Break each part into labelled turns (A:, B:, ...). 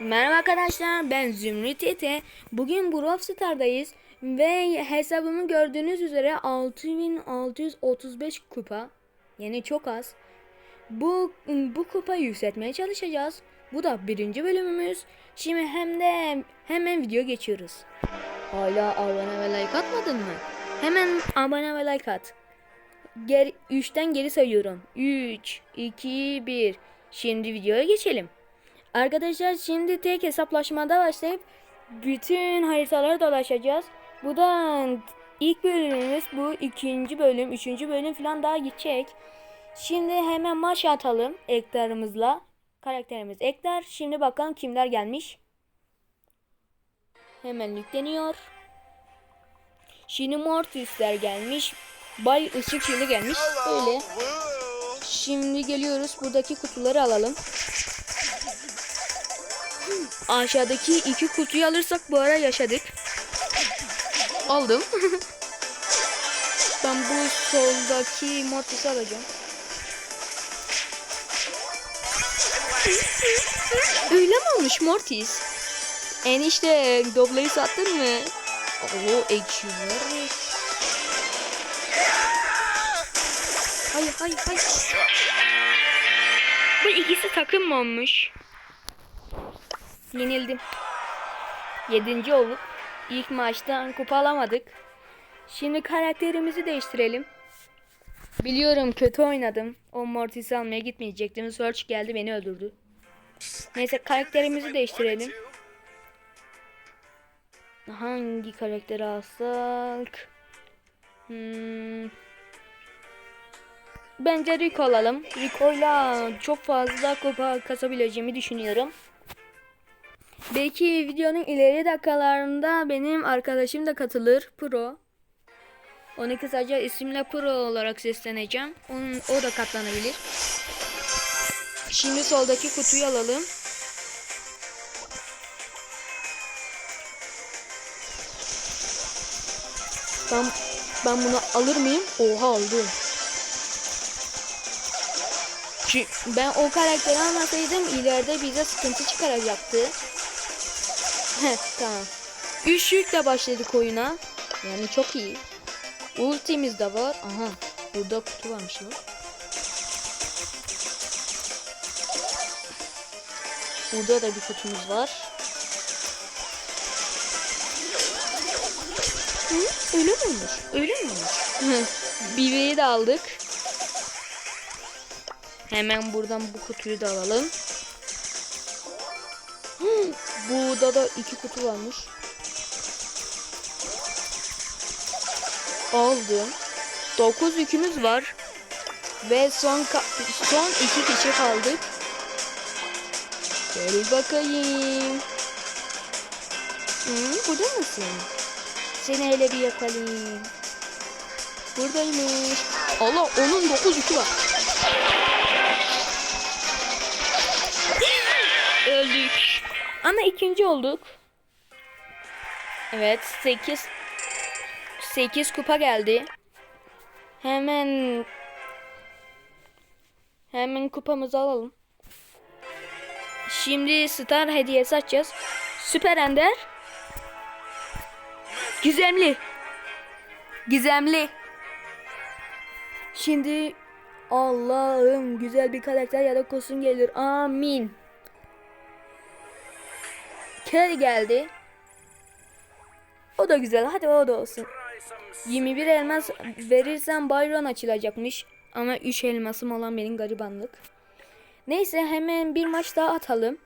A: Merhaba arkadaşlar ben Zümrüt Ete. Bugün Brawl Stars'dayız ve hesabımı gördüğünüz üzere 6635 kupa. Yani çok az. Bu bu kupayı yükseltmeye çalışacağız. Bu da birinci bölümümüz. Şimdi hem de hemen video geçiyoruz. Hala abone ve like atmadın mı? Hemen abone ve like at. Geri, 3'ten geri sayıyorum. 3, 2, 1. Şimdi videoya geçelim. Arkadaşlar şimdi tek hesaplaşmada başlayıp bütün haritaları dolaşacağız. Bu da ilk bölümümüz bu ikinci bölüm, üçüncü bölüm falan daha gidecek. Şimdi hemen maç atalım ektarımızla. Karakterimiz ektar. Şimdi bakalım kimler gelmiş. Hemen yükleniyor. Şimdi Mortis'ler gelmiş. Bay ışık şimdi gelmiş. Böyle. Şimdi geliyoruz. Buradaki kutuları alalım. Aşağıdaki iki kutuyu alırsak bu ara yaşadık. Aldım. ben bu soldaki Mortis'i alacağım. Öyle mi olmuş Mortis? Enişte doblayı sattın mı? Oo ekşi var. Hayır hayır hayır. Bu ikisi takım mı olmuş? Yenildim. Yedinci olduk. İlk maçtan kupa alamadık. Şimdi karakterimizi değiştirelim. Biliyorum kötü oynadım. O Mortis'i almaya gitmeyecektim. Search geldi beni öldürdü. Neyse karakterimizi değiştirelim. Hangi karakteri alsak? Hmm. Bence Rico alalım. Rico'yla çok fazla kupa kasabileceğimi düşünüyorum. Belki videonun ileri dakikalarında benim arkadaşım da katılır. Pro. Onu kısaca isimle Pro olarak sesleneceğim. Onun, o da katlanabilir. Şimdi soldaki kutuyu alalım. Ben, ben bunu alır mıyım? Oha aldım. Ben o karakteri almasaydım ileride bize sıkıntı çıkaracaktı. Heh tamam. Üç yükle başladık oyuna. Yani çok iyi. Ultimiz de var. Aha. Burada kutu varmış lan. Burada da bir kutumuz var. Hı, öyle mi olmuş? Öyle mi olmuş? Bibe'yi de aldık. Hemen buradan bu kutuyu da alalım. Burada da iki kutu varmış. Aldım. 9 yükümüz var. Ve son son iki kişi kaldık. Gel bakayım. Hı, burada mısın? Seni hele bir yakalayayım. Buradaymış. Allah onun 9 yükü var. Ama ikinci olduk. Evet 8 8 kupa geldi. Hemen hemen kupamızı alalım. Şimdi star hediyesi açacağız. Süper Ender. Gizemli. Gizemli. Şimdi Allah'ım güzel bir karakter ya da kostüm gelir. Amin. Kelly geldi. O da güzel. Hadi o da olsun. 21 elmas verirsem Byron açılacakmış. Ama 3 elmasım olan benim garibanlık. Neyse hemen bir maç daha atalım.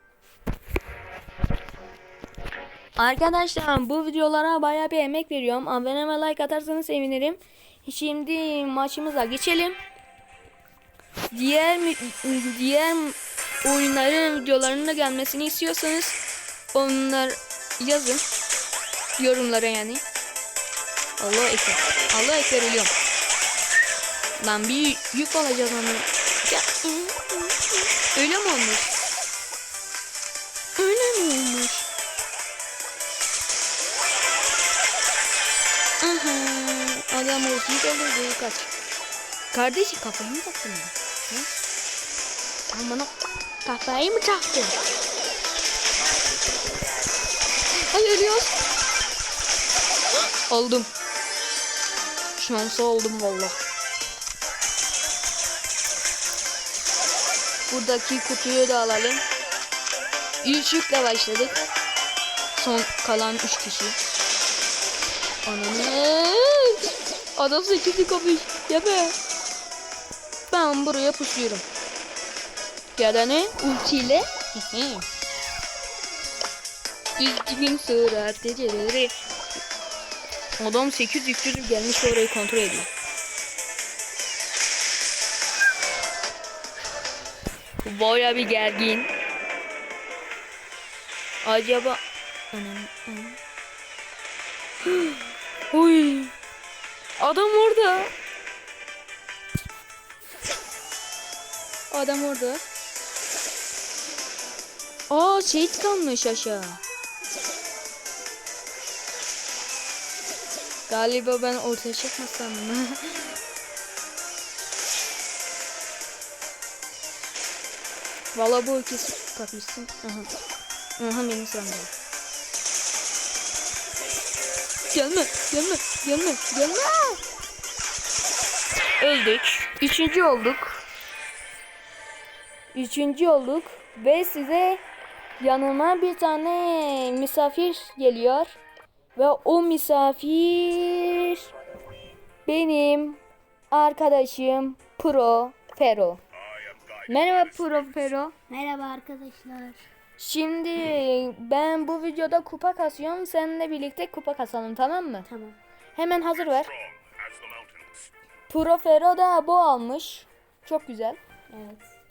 A: Arkadaşlar bu videolara baya bir emek veriyorum. Abone ve like atarsanız sevinirim. Şimdi maçımıza geçelim. Diğer diğer oyunların videolarının da gelmesini istiyorsanız onlar yazın yorumlara yani. Allah ekber. Allah ekber ölüyorum. Lan bir yük alacağız onu. Ya, öyle mi olmuş? Öyle mi olmuş? Aha, adam olsun öldürdü kaç. Kardeşi kafayı mı taktın ya? Sen bana kafayı mı taktın? Ölüyoruz. Oldum. Şansa oldum valla. Buradaki kutuyu da alalım. İlk yükle başladık. Son kalan 3 kişi. Ananı. Adam 8'i kapış. Yeme. Ben buraya pusluyorum. Gelene ultiyle. Düzgün sıra geceleri. Adam 8 300 gelmiş orayı kontrol ediyor. Baya bir gergin. Acaba. Uy. Adam orada. Adam orada. Aa şehit kalmış aşağı. Galiba ben ortaya çıkmasam mı? Valla bu ikisi kapmışsın. Aha. Aha benim sıram geldi. Gelme, gelme, gelme, gelme. Öldük. Üçüncü olduk. Üçüncü olduk. Ve size yanıma bir tane misafir geliyor. Ve o misafir benim arkadaşım Pro Fero. Merhaba Pro Fero.
B: Merhaba arkadaşlar.
A: Şimdi ben bu videoda kupa kasıyorum. Seninle birlikte kupa kasalım tamam mı?
B: Tamam.
A: Hemen hazır ver. Pro Fero da bu almış. Çok güzel.
B: Evet.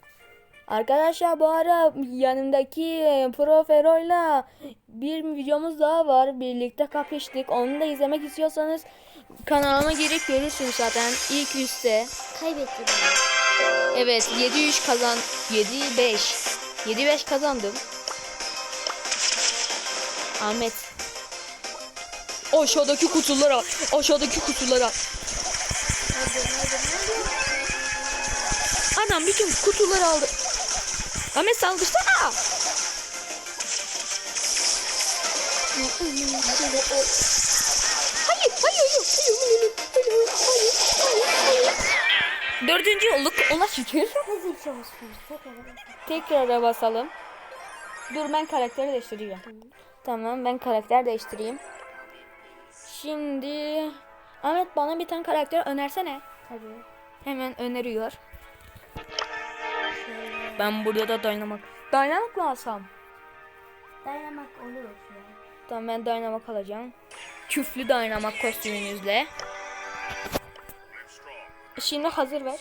A: Arkadaşlar bu ara yanımdaki Pro Fero'yla bir videomuz daha var. Birlikte kapıştık. Onu da izlemek istiyorsanız kanalıma girip görürsünüz zaten. İlk üstte.
B: Kaybettim.
A: Evet 7-3 kazan 7-5 7-5 kazandım. Ahmet. Aşağıdaki kutulara, aşağıdaki kutulara. Adam bütün kutuları aldı. Ahmet saldırsana. Hayır, hayır, hayır, hayır, hayır, hayır, hayır, hayır. Dördüncü olduk, ona şükür.
B: Tekrar.
A: Basalım. Dur ben karakteri değiştireceğim. Tamam ben karakter değiştireyim. Şimdi Ahmet bana bir tane karakter önersene.
B: Tabii.
A: Hemen öneriyor. Ben burada da Dynamik. Dynamik mı alsam?
B: Dayanmak olur ya.
A: Tamam ben Dynamik alacağım. Küflü Dynamik kostümünüzle. Şimdi hazır ver.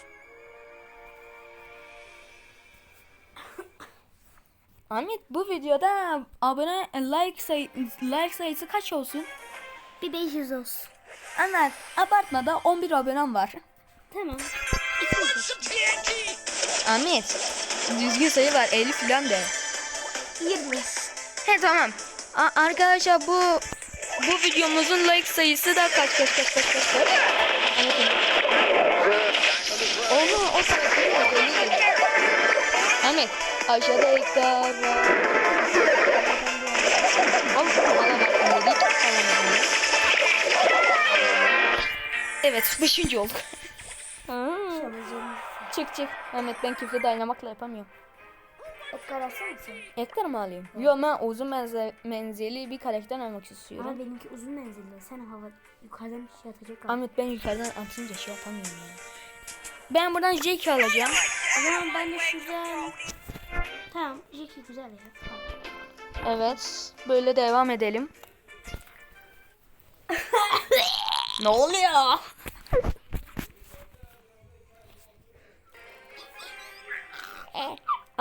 A: Ahmet bu videoda abone like sayı like sayısı kaç olsun?
B: Bir 500 olsun.
A: Ahmet abartmada 11 abonem var.
B: Tamam.
A: Ahmet düzgün sayı var 50 falan de.
B: 20.
A: He tamam. A- arkadaşlar bu bu videomuzun like sayısı da kaç kaç kaç kaç kaç kaç. Ahmet Onu o sayıyı da belli değil. Ahmet aşağıda ekler var. Evet 5. olduk. Çık çık. Ahmet ben küfle dayanamakla yapamıyorum.
B: Ekler alsana sen.
A: Ekler mi alayım? Yok ben uzun menze- menzilli bir karakter almak istiyorum.
B: Ama benimki uzun menzilli. Sen hava yukarıdan bir şey atacak. abi.
A: Ahmet ben yukarıdan atınca şey yapamıyorum ya. Ben buradan Jake alacağım.
B: O zaman ben de şuradan... Tamam. Jackie güzel ya. Tamam.
A: Evet. Böyle devam edelim. ne oluyor?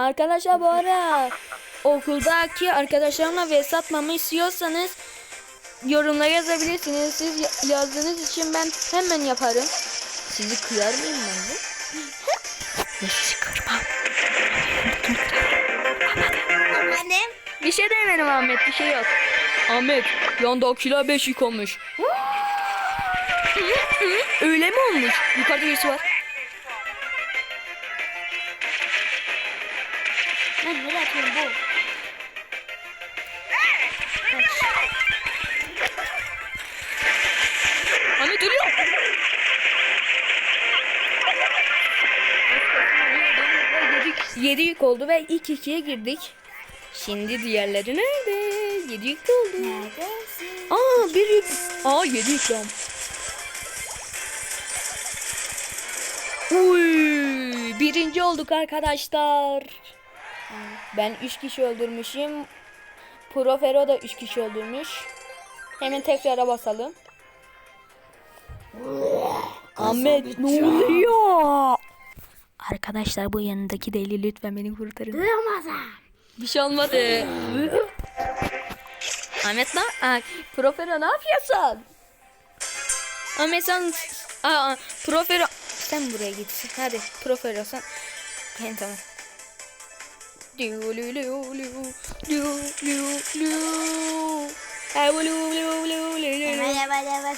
A: Arkadaşlar bu ara okuldaki arkadaşlarımla vs atmamı istiyorsanız yorumlara yazabilirsiniz. Siz ya- yazdığınız için ben hemen yaparım. Sizi kıyar mıyım ben de? Ne sizi kırmam.
B: Benim.
A: Bir şey demedim Ahmet bir şey yok. Ahmet yandakiler 5 yük olmuş. Öyle mi olmuş? Yukarıda birisi var.
B: Atıyorum bu?
A: Ölüyor. Yedik, yedi yük oldu ve ilk ikiye girdik. Şimdi diğerleri nerede? Yedi yük oldu.
B: Neredesin?
A: Aa bir yük. Aa yedi yük lan. Uy, birinci olduk arkadaşlar. Ben üç kişi öldürmüşüm. Profero da üç kişi öldürmüş. Hemen tekrara basalım. Ahmet ne oluyor? Arkadaşlar bu yanındaki deli lütfen beni kurtarın.
B: Ramazan.
A: Bir şey olmadı. Ahmet ne? Aa, Profero ne yapıyorsun? Ahmet sen... Aa, Profero... Sen buraya git. Hadi Profero sen... Ben tamam.
B: Hemen hemen hemen.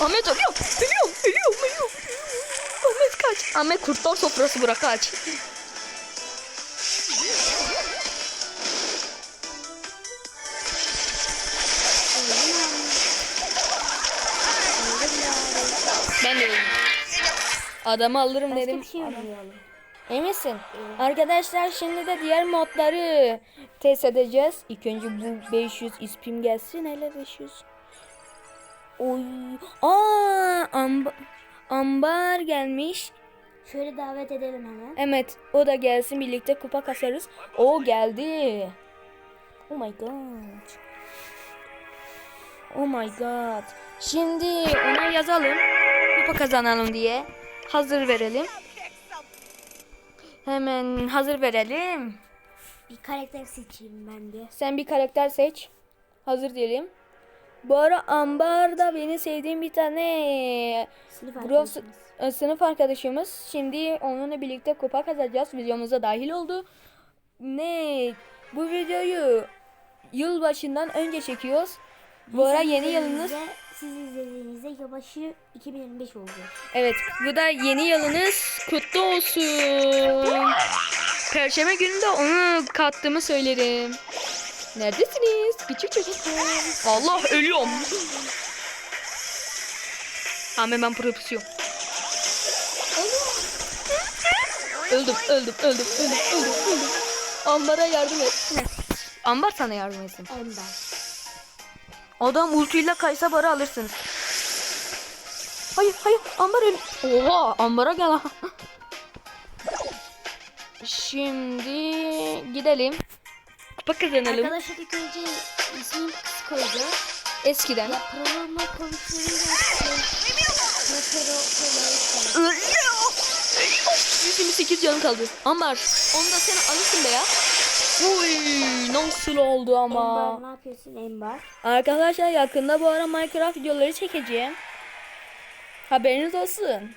A: Ahmet ölüyor. Ölüyor. Ölüyor. Ölüyor. Ahmet kaç. Ahmet kurtlar sofrası bırak kaç. Adamı alırım
B: Başka
A: dedim.
B: bir şey oynayalım.
A: Eminsin? Arkadaşlar şimdi de diğer modları test edeceğiz. İlk önce bu 500 ispim gelsin. Hele 500. Oy. Aa, amba, ambar gelmiş.
B: Şöyle davet edelim hemen.
A: Evet, o da gelsin birlikte kupa kasarız. O geldi. Oh my god. Oh my god. Şimdi ona yazalım. Kupa kazanalım diye. Hazır verelim. Hemen hazır verelim.
B: Bir karakter seçeyim ben de.
A: Sen bir karakter seç. Hazır diyelim. Bu ara Ambar da benim sevdiğim bir tane
B: Sınıf arkadaşımız.
A: e, sınıf arkadaşımız. Şimdi onunla birlikte kupa kazacağız. Videomuza dahil oldu. Ne? Bu videoyu yılbaşından önce çekiyoruz. Bu ara yeni yılınız.
B: Siz izlediğinizde yılbaşı 2025 oldu.
A: Evet, bu da yeni yılınız kutlu olsun. Perşembe günü de onu kattığımı söylerim. Neredesiniz? Küçük çocuk. Allah ölüyorum. Hemen ben profesyon. Öldüm, öldüm, öldüm, öldüm, öldüm, öldüm. Ambar'a yardım et. Ambar sana yardım etsin.
B: Ender.
A: Adam ultiyle kaysa bara alırsınız. Hayır hayır Ambar öl. Oha Ambar'a gel. ha. Şimdi gidelim. Kupa kazanalım.
B: Arkadaşlar ilk önce ismini kız koydu.
A: Eskiden.
B: Ya Profero
A: Ölüyor. 128 canım kaldı. Ambar onu da sen alırsın be ya. Uy nasıl oldu ama.
B: Ember ne yapıyorsun Ember?
A: Arkadaşlar yakında bu ara Minecraft videoları çekeceğim. Haberiniz olsun.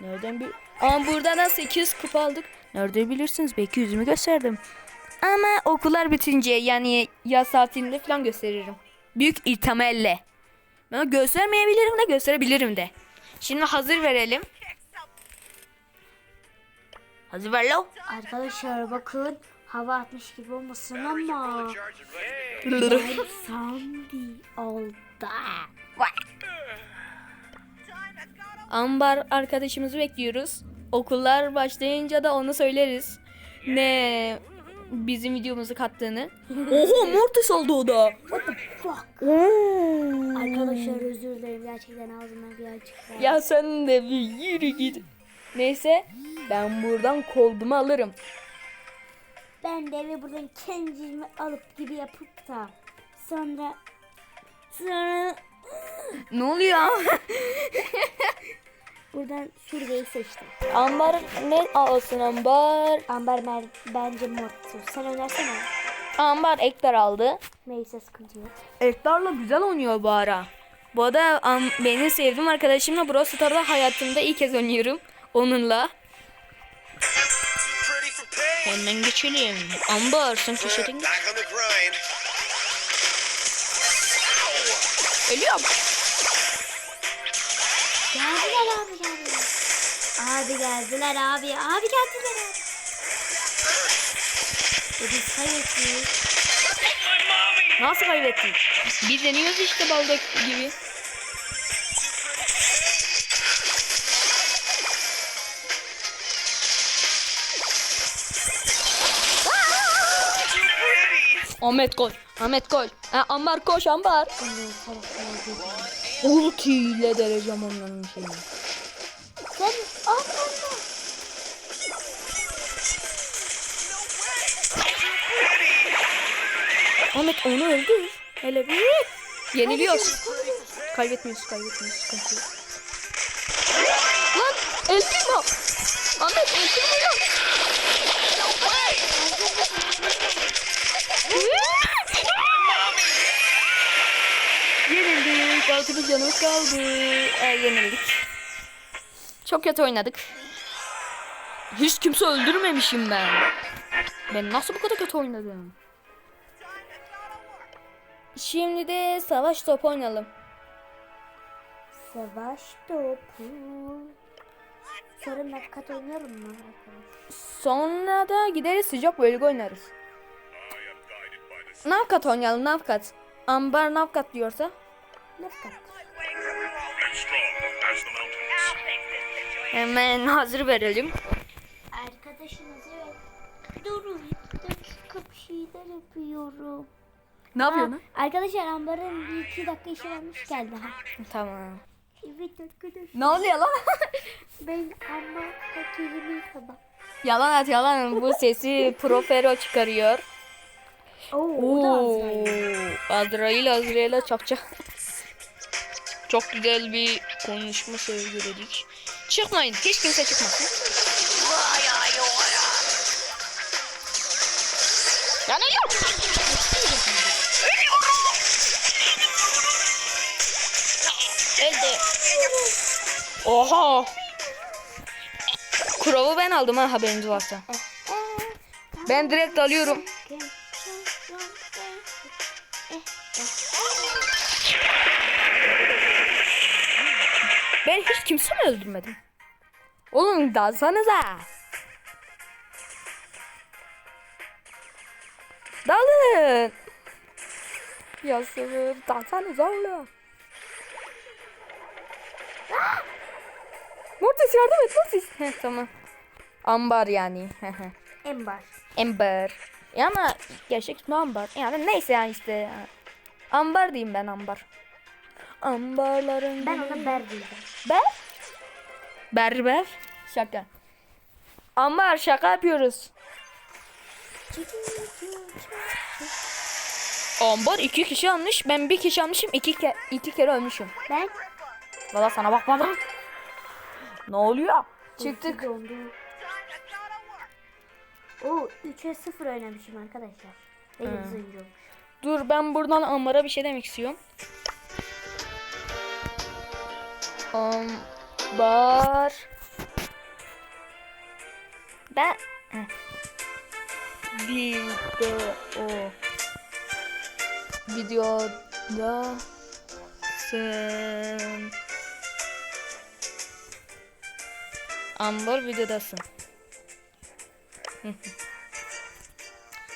A: Nereden bir... Ama burada da 8 kupa aldık. Nerede bilirsiniz? Belki yüzümü gösterdim. Ama okullar bitince yani yaz tatilinde falan gösteririm. Büyük ihtimalle. Ben göstermeyebilirim de gösterebilirim de. Şimdi hazır verelim. Hazır ver lo.
B: Arkadaşlar bakın hava atmış gibi olmasın ama ben Sandy oldu.
A: Ambar arkadaşımızı bekliyoruz. Okullar başlayınca da onu söyleriz. Ne bizim videomuzu kattığını. Oha Mortis oldu o da.
B: What the fuck? Arkadaşlar özür dilerim gerçekten ağzımdan birazcık ver.
A: Ya sen de bir yürü git. Neyse ben buradan koldumu alırım.
B: Ben de eve buradan kendimi alıp gibi yapıp da sonra sonra
A: Ne oluyor?
B: buradan şurayı seçtim.
A: Ambar ne alsın Ambar?
B: Amber ben, bence Mortis. Sen önersene.
A: Ambar Ektar aldı.
B: Neyse sıkıntı yok.
A: Ektar'la güzel oynuyor bu ara. Bu arada am, benim sevdiğim arkadaşımla Brawl Stars'da hayatımda ilk kez oynuyorum. Onunla. Hemen geçelim. Ambar sen köşeden geç. Ölüyorum.
B: Geldiler abi geldiler. Abi Abi geldiler abi. Abi geldiler abi. E biz kaybettik.
A: Nasıl kaybettik? Biz deniyoruz işte baldak gibi. Ahmet koş. Ahmet koş. Ha, Ambar koş Ambar.
B: Dedi.
A: Ultiyle dereceğim onların şeyini.
B: Sen Allah'ım.
A: Ahmet onu öldür. Hele bir. Yeniliyoruz. Kaybetmiyoruz, kaybetmiyoruz. Sıkıntı yok. Lan eltim. Ahmet eltim yok. Yenildik. Altı bir canımız kaldı. Ee, yenildik. Çok kötü oynadık. Hiç kimse öldürmemişim ben. Ben nasıl bu kadar kötü oynadım? Şimdi de savaş topu oynayalım.
B: Savaş topu. Sonra nakat oynarım mı?
A: Sonra da gideriz sıcak bölge oynarız. Navkat oynayalım Navkat. Ambar Navkat diyorsa.
C: Mountains.
A: Hemen hazır verelim.
B: Arkadaşınızı Durun bir dakika bir şeyler yapıyorum.
A: Ne yapıyorsun?
B: Arkadaşlar Ambar'ın bir iki dakika işi varmış geldi ha.
A: Tamam.
B: Evet arkadaşlar
A: Ne oluyor lan?
B: ben Ambar hakimi sabah.
A: yalan at yalan. Bu sesi Profero çıkarıyor.
B: Oo,
A: Oo,
B: Azrail.
A: Azrail Azrail'e çapacak. Çok güzel bir konuşma söyledik. Çıkmayın. Hiç kimse çıkmasın. Yanıyor. Öldü. Oha. Krov'u ben aldım ha haberiniz varsa. Ben direkt alıyorum. Hiç kimse mi öldürmedim? Oğlum dalsanıza. Dalın. Ya sabır dalsanıza oğlum. Mortis yardım et Mortis. Heh, tamam. Ambar yani.
B: Embar.
A: Amber. Ya ama gerçek ismi Ambar. Yani neyse yani işte. Ambar diyeyim ben Ambar. Ambarların
B: Ben ona Ber diyeceğim.
A: Ber? Berber. Şaka. Ambar şaka yapıyoruz. Ambar iki kişi almış. Ben bir kişi almışım. iki, ke iki kere ölmüşüm.
B: Ben
A: Valla sana bakmadım. Ne oluyor? Çıktık.
B: Oo 3'e 0 oynamışım arkadaşlar. Benim
A: Hmm. Dur ben buradan Ambar'a bir şey demek istiyorum. Ambar. Ben video videoda sen Ambar videodasın.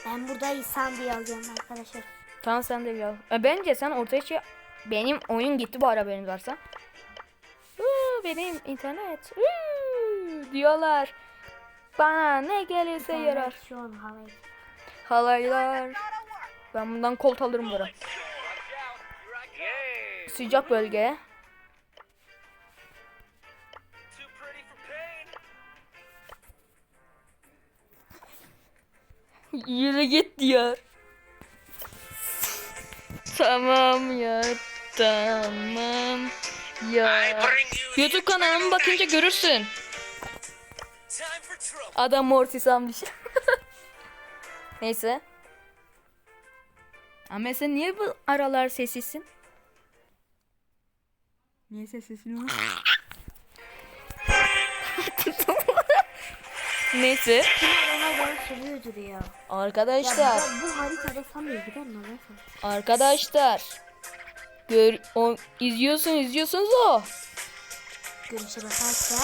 B: Ben burada İhsan diye yazıyorum arkadaşlar.
A: Tamam sen de gel. E, bence sen ortaya çık. Benim oyun gitti bu ara haberiniz varsa. Benim internet. Diyorlar. Bana ne gelirse yarar.
B: Şu an havayı.
A: Halaylar. Ben bundan kolt alırım bura. Sıcak bölge. Yürü git diyor. Tamam ya. Tamam ya. YouTube kanalıma bakınca görürsün. Adam Mortis almış. Neyse. Ama sen niye bu aralar sessizsin? Niye sessizsin? Neyse. Arkadaşlar.
B: Ya bu, haritada sanmıyor gider?
A: Arkadaşlar. Gör, o, izliyorsun izliyorsunuz o.
B: görüşe bakarsa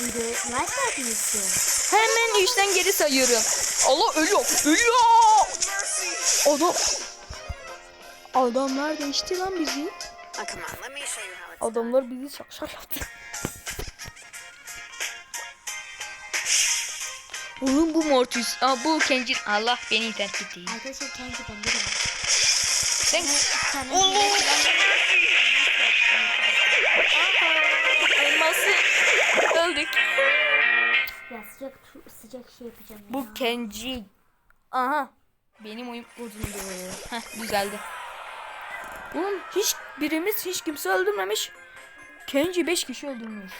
B: videoya like atmayı istiyorum.
A: Hemen üçten geri sayıyorum. Allah ölüyor. Ölüyor. Adam. Adamlar değişti lan bizi.
D: On, it's
A: Adamlar bizi şak şak yaptı. Oğlum bu Mortis. Aa, bu Kencin. Allah beni internet etti.
B: Arkadaşlar de var.
A: Sen
B: bir
A: elması öldük.
B: Ya sıcak sıcak şey yapacağım ya.
A: Bu Kenji. Aha. Benim oyun bozuldu. Heh düzeldi. Oğlum hiç birimiz hiç kimse öldürmemiş. Kenji 5 kişi öldürmüş.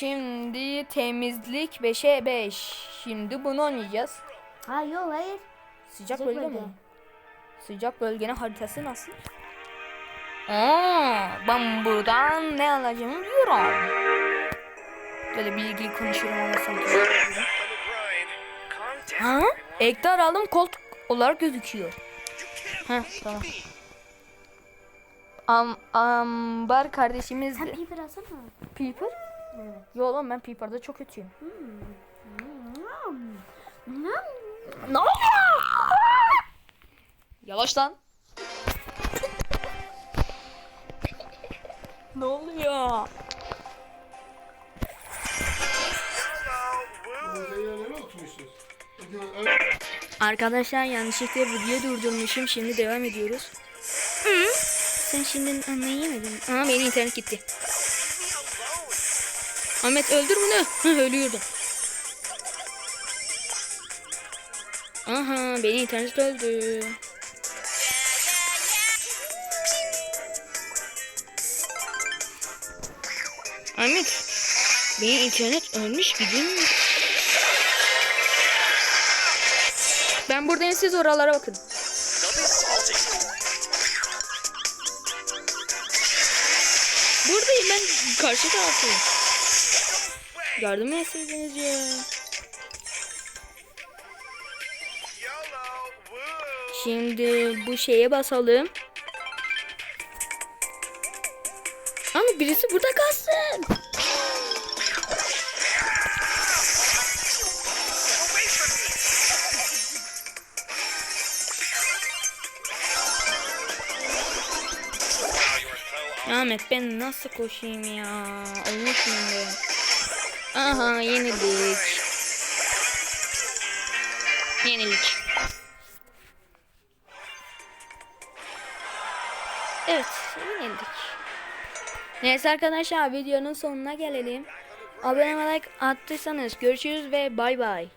A: Şimdi temizlik 5'e 5. Şimdi bunu oynayacağız.
B: Ha yok hayır.
A: Sıcak,
B: Sıcak
A: bölge,
B: bölge.
A: mi? Sıcak bölgenin haritası nasıl? Aa, ben buradan ne alacağımı biliyorum. Böyle bilgi konuşuyorum ama sanki. Ha? Ektar aldım koltuk olarak gözüküyor. Ha tamam. Am, ambar kardeşimiz
B: Sen piper alsana.
A: Peeper?
B: Evet.
A: Yo oğlum ben Peeper'da çok kötüyüm. Ne oluyor? Yavaş lan. ne oluyor? Arkadaşlar yanlışlıkla video durdurmuşum. Şimdi devam ediyoruz. Sen şimdi anlayamedin. Aa benim internet gitti. Ahmet öldür bunu. Hı, Ölüyordum. Aha benim internet öldü. Ahmet benim internet ölmüş gidin. Ben buradayım siz oralara bakın. Buradayım ben karşı taraftayım. Yardım etseydiniz ya. Şimdi bu şeye basalım. Ama birisi burada kalsın. Ahmet ben nasıl koşayım ya? Olmuş şimdi. Aha yenildik. Yenilik. Evet yenildik. Neyse arkadaşlar videonun sonuna gelelim. Abone like attıysanız görüşürüz ve bay bay.